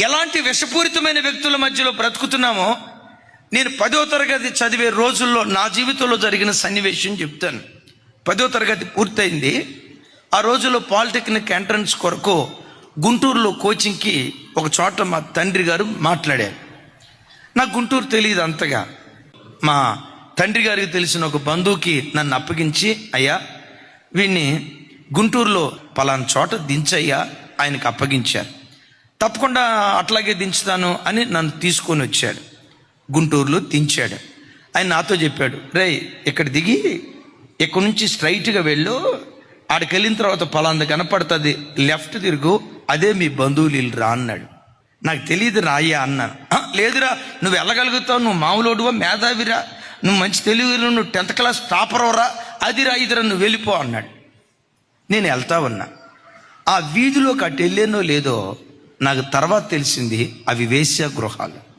ఎలాంటి విషపూరితమైన వ్యక్తుల మధ్యలో బ్రతుకుతున్నామో నేను పదో తరగతి చదివే రోజుల్లో నా జీవితంలో జరిగిన సన్నివేశం చెప్తాను. పదో తరగతి పూర్తయింది. ఆ రోజుల్లో పాలిటెక్నిక్ ఎంట్రన్స్ కొరకు గుంటూరులో కోచింగ్కి ఒక చోట మా తండ్రి గారు మాట్లాడారు. నాకు గుంటూరు తెలియదు అంతగా. మా తండ్రి గారికి తెలిసిన ఒక బంధువుకి నన్ను అప్పగించి అయ్యా వీడిని గుంటూరులో పలానా చోట దించయ్యా ఆయనకు అప్పగించారు. తప్పకుండా అట్లాగే దించుతాను అని నన్ను తీసుకొని వచ్చాడు. గుంటూరులో దించాడు. ఆయన నాతో చెప్పాడు రేయ్ ఇక్కడ దిగి ఇక్కడ నుంచి స్ట్రైట్గా వెళ్ళు. ఆడికి వెళ్ళిన తర్వాత పలాంది కనపడుతుంది. లెఫ్ట్ తిరుగు. అదే మీ బంధువులు ఇల్లు రా అన్నాడు. నాకు తెలియదు రాయ్యా అన్నాను లేదురా నువ్వు వెళ్ళగలుగుతావు. నువ్వు మామూలుడువా మేధావిరా. నువ్వు మంచి తెలివి నువ్వు టెన్త్ క్లాస్ టాపర్వరా అదిరా ఇదిరా నువ్వు వెళ్ళిపో అన్నాడు. నేను వెళ్తా ఉన్నా. ఆ వీధిలోకి అటు వెళ్ళానో లేదో నాకు తర్వాత తెలిసింది అవి వేశ్య గృహాలు.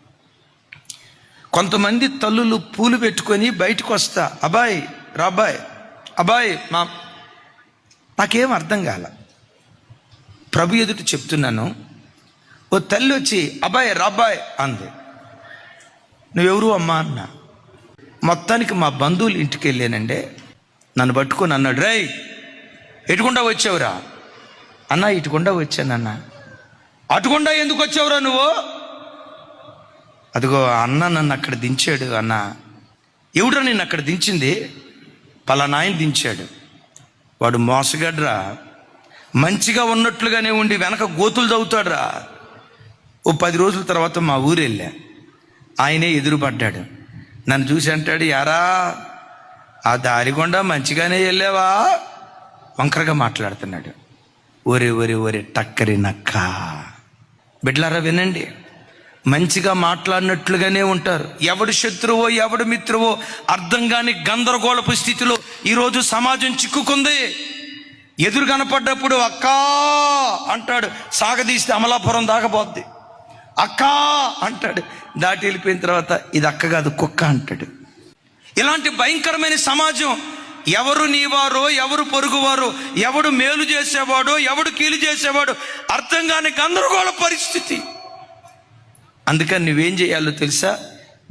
కొంతమంది తల్లులు పూలు పెట్టుకొని బయటకు వస్తా అబ్బాయి రాబాయ్ అబ్బాయి మా నాకేం అర్థం కాల. ప్రభు ఎదుట చెప్తున్నాను ఓ తల్లి వచ్చి అబ్బాయ్ రాబాయ్ అంది. నువ్వెవరు అమ్మా అన్నా. మొత్తానికి మా బంధువులు ఇంటికి వెళ్ళానండి నన్ను పట్టుకొని అన్నాడు రేయ్ ఎటుకుండా వచ్చావురా. అన్న ఇటుకుండా వచ్చానన్నా. అటుకుండా ఎందుకు వచ్చావురా నువ్వు? అదిగో అన్న నన్ను అక్కడ దించాడు అన్న. ఎవడ్రా నిన్ను అక్కడ దించింది? పలానాయన దించాడు. వాడు మోసగడ్రా. మంచిగా ఉన్నట్లుగానే ఉండి వెనక గోతులు తవ్వుతాడురా. ఓ పది రోజుల తర్వాత మా ఊరు వెళ్ళా. ఆయనే ఎదురుపడ్డాడు. నన్ను చూసి అంటాడు యారా ఆ దారి గుండా మంచిగానే వెళ్ళావా? వంకరగా మాట్లాడుతున్నాడు. ఒరే ఒరే ఒరే టక్కరి నక్క. బిడ్లారా వినండి. మంచిగా మాట్లాడినట్లుగానే ఉంటారు. ఎవడు శత్రువో ఎవడు మిత్రువో అర్థం కాని గందరగోళపు స్థితిలో ఈరోజు సమాజం చిక్కుకుంది. ఎదురు కనపడ్డప్పుడు అక్కా అంటాడు సాగదీస్తే అమలాపురం దాకపోద్ది అక్కా అంటాడు దాటి వెళ్ళిపోయిన తర్వాత ఇది అక్క కాదు కుక్క అంటాడు. ఇలాంటి భయంకరమైన సమాజం ఎవరు నీవారో ఎవరు పొరుగువారో ఎవడు మేలు చేసేవాడో ఎవడు కీలు చేసేవాడు అర్థం కాని గందరగోళ పరిస్థితి. అందుకని నువ్వేం చేయాలో తెలుసా?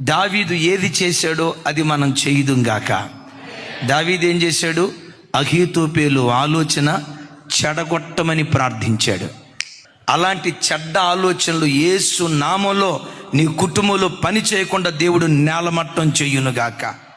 దావీదు ఏది చేశాడో అది మనం చేయుదుంగాక దావీదు ఏం చేశాడు? అహీతోపేలు ఆలోచన చెడగొట్టమని ప్రార్థించాడు. అలాంటి చెడ్డ ఆలోచనలు ఏసు నామంలో నీ కుటుంబంలో పని చేయకుండా దేవుడు నేలమట్టం చేయునుగాక